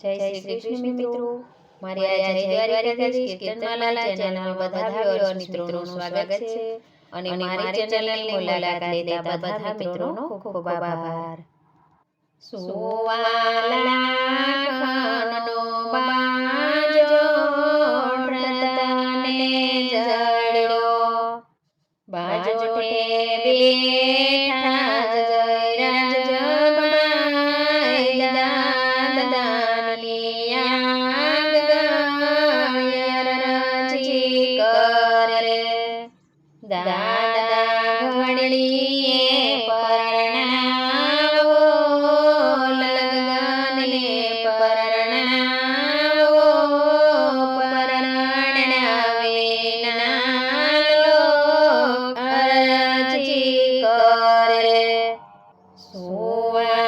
જય શ્રી કૃષ્ણ મિત્રો. મારી આ જય દ્વારિકાધીશ કીર્તનમાલા ચેનલમાં બધા વ્યુઅર્સ મિત્રોનું સ્વાગત છે. અને મારી ચેનલની મુલાકાત લેતા બધા મિત્રોનો ખૂબ ખૂબ આભાર. સુવાલાખનો દાદા ઘડીએ પરણાવો લગનને પરણાવો પરણાવે નાલો અરજી કરે સુવાલાખનો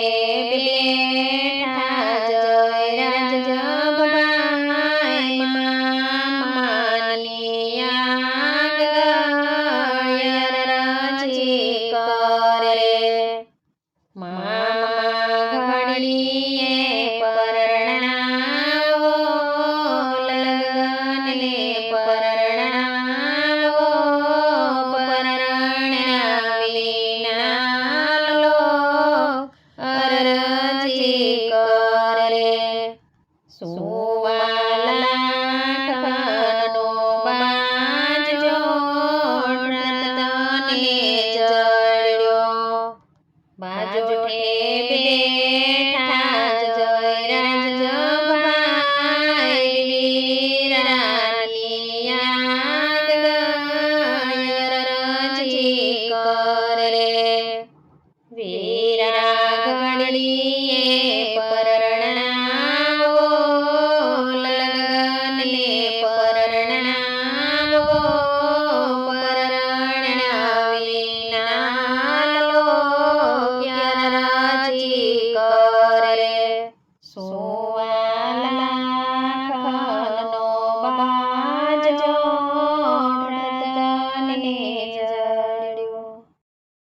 બાજો બેઠા જય રાજમાય કરે. સુવાલાખનો બાજો પ્રતાને જડ્યો. બાજો વીરા ઘડીએ